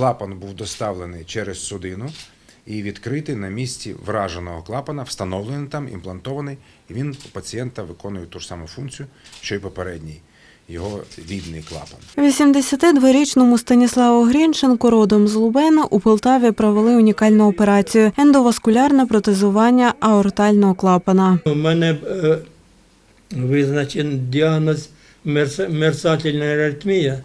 Клапан був доставлений через судину і відкритий на місці враженого клапана, встановлений там, імплантований, і він у пацієнта виконує ту ж саму функцію, що й попередній його рідний клапан. 82-річному Станіславу Грінченку родом з Лубена у Полтаві провели унікальну операцію – ендоваскулярне протезування аортального клапана. У мене е, визначений діагноз мерс- мерцательна аритмія.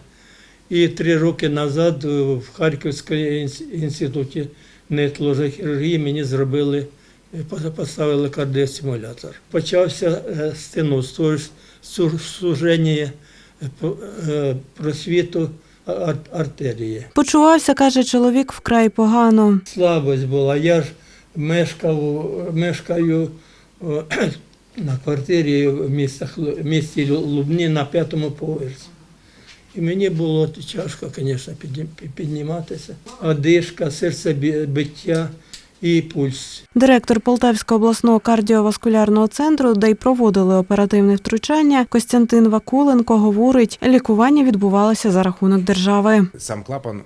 І три роки назад е, в Харківському інс- інституті нейрохірургії мені зробили, е, поставили кардіостимулятор. Почався е, стеноз, суження просвіту артерії. Почувався, каже чоловік, вкрай погано. слабость була. Я ж мешкав, мешкаю на квартирі в місті Лубні на п'ятому поверсі. І мені було тяжко, звісно, підні- підніматися. Одишка, серцебиття і пульс. Директор Полтавського обласного кардіоваскулярного центру, де й проводили оперативне втручання, Костянтин Вакуленко говорить, лікування відбувалося за рахунок держави. Сам клапан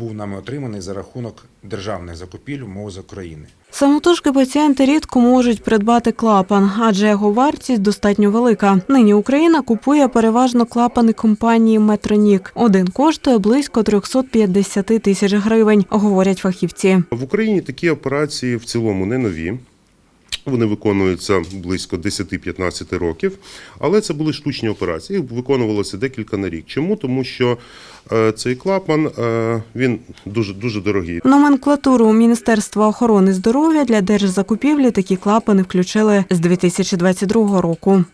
був нами отриманий за рахунок державних закупівель МОЗ України. Самотужки пацієнти рідко можуть придбати клапан, адже його вартість достатньо велика. Нині Україна купує переважно клапани компанії Метронік. Один коштує близько 350 тисяч гривень, говорять фахівці. В Україні такі операції в цілому не нові. Вони виконуються близько 10-15 років, але це були штучні операції. Їх виконувалося декілька на рік. Чому? Тому що е, цей клапан е, він дуже дуже дорогий. Номенклатуру Міністерства охорони здоров'я для держзакупівлі такі клапани включили з 2022 року.